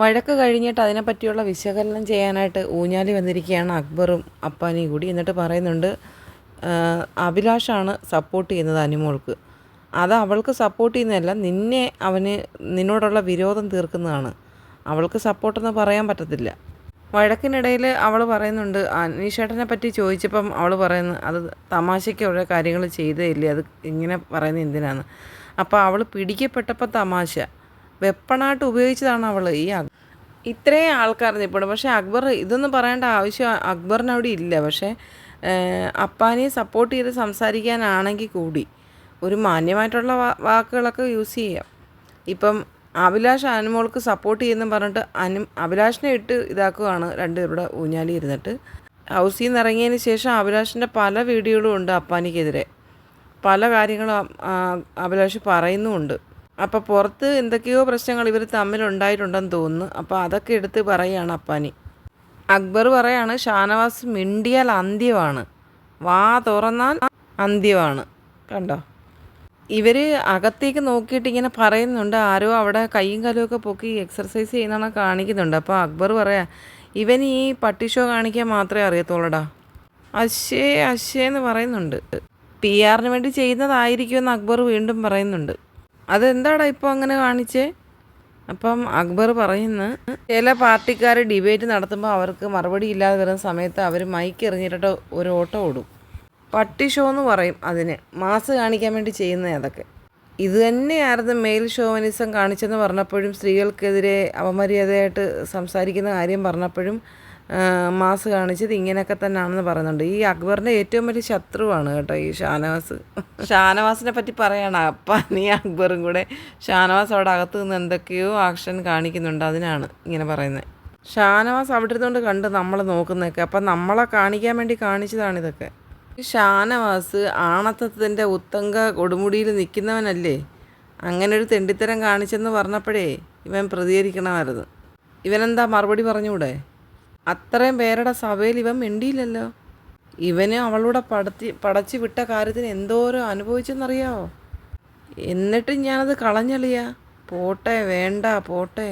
വഴക്ക് കഴിഞ്ഞിട്ട് അതിനെപ്പറ്റിയുള്ള വിശകലനം ചെയ്യാനായിട്ട് ഊഞ്ഞാലി വന്നിരിക്കുകയാണ് അക്ബറും അപ്പാനിയും കൂടി. എന്നിട്ട് പറയുന്നുണ്ട് അഭിലാഷാണ് സപ്പോർട്ട് ചെയ്യുന്നത് അനുമോൾക്ക്. അത് അവൾക്ക് സപ്പോർട്ട് ചെയ്യുന്നതല്ല നിന്നെ അവന് നിന്നോടുള്ള വിരോധം തീർക്കുന്നതാണ്. അവൾക്ക് സപ്പോർട്ടെന്ന് പറയാൻ പറ്റത്തില്ല. വഴക്കിനിടയിൽ അവൾ പറയുന്നുണ്ട് അനീഷേട്ടനെ പറ്റി ചോദിച്ചപ്പം അവൾ പറയുന്നു അത് തമാശയ്ക്കുള്ള കാര്യങ്ങൾ ചെയ്തേ ഇല്ലേ അത് ഇങ്ങനെ പറയുന്നത് എന്തിനാണ് അപ്പോൾ അവൾ പിടിക്കപ്പെട്ടപ്പോൾ തമാശ. വെപ്പണായിട്ട് ഉപയോഗിച്ചതാണ് അവൾ ഈ ഇത്രയും ആൾക്കാർ നിൽപ്പുണ്ട് പക്ഷേ അക്ബർ ഇതൊന്നും പറയേണ്ട ആവശ്യം അക്ബറിന് അവിടെ ഇല്ല. പക്ഷേ അപ്പാനെ സപ്പോർട്ട് ചെയ്ത് സംസാരിക്കാനാണെങ്കിൽ കൂടി ഒരു മാന്യമായിട്ടുള്ള വാക്കുകളൊക്കെ യൂസ് ചെയ്യാം. ഇപ്പം അഭിലാഷ് അനുമോൾക്ക് സപ്പോർട്ട് ചെയ്യുന്നു പറഞ്ഞിട്ട് അനു അഭിലാഷിനെ ഇട്ട് ഇതാക്കുകയാണ് രണ്ടുപേരുടെ ഊഞ്ഞാലി ഇരുന്നിട്ട്. ഹൗസിൽ നിന്ന് ഇറങ്ങിയതിന് ശേഷം അഭിലാഷിന്റെ പല വീഡിയോകളും ഉണ്ട് അപ്പാനിക്കെതിരെ. പല കാര്യങ്ങളും അഭിലാഷ് പറയുന്നുമുണ്ട്. അപ്പോൾ പുറത്ത് എന്തൊക്കെയോ പ്രശ്നങ്ങൾ ഇവർ തമ്മിലുണ്ടായിട്ടുണ്ടെന്ന് തോന്നുന്നു. അപ്പോൾ അതൊക്കെ എടുത്ത് പറയുകയാണ് അപ്പാനി. അക്ബർ പറയാണ് ഷാനവാസ് മിണ്ടിയാൽ അന്ത്യമാണ്. വാ തുറന്നാൽ അന്ത്യമാണ്. കണ്ടോ? ഇവർ അകത്തേക്ക് നോക്കിയിട്ട് ഇങ്ങനെ പറയുന്നുണ്ട്. ആരോ അവിടെ കൈയും കാലും ഒക്കെ പൊക്കി എക്സർസൈസ് ചെയ്യുന്നതാണ് കാണിക്കുന്നുണ്ട്. അപ്പോൾ അക്ബർ പറയാ ഇവൻ ഈ പട്ടി ഷോ കാണിക്കാൻ മാത്രമേ അറിയത്തുള്ളടാ. അശേ അശേ എന്ന് പറയുന്നുണ്ട്. പി ആറിന് വേണ്ടി ചെയ്യുന്നതായിരിക്കുമെന്ന് അക്ബർ വീണ്ടും പറയുന്നുണ്ട്. അതെന്താടാ ഇപ്പോൾ അങ്ങനെ കാണിച്ചേ? അപ്പം അക്ബർ പറയുന്നു ചില പാർട്ടിക്കാർ ഡിബേറ്റ് നടത്തുമ്പോൾ അവർക്ക് മറുപടി ഇല്ലാതെ വരുന്ന സമയത്ത് അവർ മൈക്ക് എറിഞ്ഞിട്ട് ഒരു ഓട്ടോ ഓടും. പട്ടി ഷോ എന്ന് പറയും അതിന്. മാസ് കാണിക്കാൻ വേണ്ടി ചെയ്യുന്ന അതൊക്കെ. ഇത് തന്നെയായിരുന്നു മെയിൽ ഷോവനിസം കാണിച്ചെന്ന് പറഞ്ഞപ്പോഴും സ്ത്രീകൾക്കെതിരെ അപമര്യാദയായിട്ട് സംസാരിക്കുന്ന കാര്യം പറഞ്ഞപ്പോഴും മാസ് കാണിച്ചത് ഇങ്ങനെയൊക്കെ തന്നെയാണെന്ന് പറയുന്നുണ്ട്. ഈ അക്ബറിന്റെ ഏറ്റവും വലിയ ശത്രുവാണ് കേട്ടോ ഈ ഷാനവാസ്. ഷാനവാസിനെ പറ്റി പറയാണ്. അപ്പം നീ അക്ബറും കൂടെ ഷാനവാസ് അവിടെ അകത്ത് നിന്ന് എന്തൊക്കെയോ ആക്ഷൻ കാണിക്കുന്നുണ്ട് അതിനാണ് ഇങ്ങനെ പറയുന്നത്. ഷാനവാസ് അവിടെ ഇരുന്നുകൊണ്ട് കണ്ട് നമ്മൾ നോക്കുന്നതൊക്കെ. അപ്പം നമ്മളെ കാണിക്കാൻ വേണ്ടി കാണിച്ചതാണിതൊക്കെ. ഈ ഷാനവാസ് ആണത്തത്തിന്റെ ഉത്തങ്ക കൊടുമുടിയിൽ നിൽക്കുന്നവനല്ലേ? അങ്ങനെ ഒരു തെണ്ടിത്തരം കാണിച്ചെന്ന് പറഞ്ഞപ്പോഴേ ഇവൻ പ്രതികരിക്കണമായിരുന്നു. ഇവനെന്താ മറുപടി പറഞ്ഞൂടെ അത്രയും പേരുടെ സഭയിൽ ഇവൻ മിണ്ടിയില്ലല്ലോ. ഇവന് അവളുടെ പടത്തി പടച്ചു വിട്ട കാര്യത്തിന് എന്തോരം അനുഭവിച്ചെന്നറിയാവോ? എന്നിട്ടും ഞാനത് കളഞ്ഞളിയാ. പോട്ടെ വേണ്ട പോട്ടെ.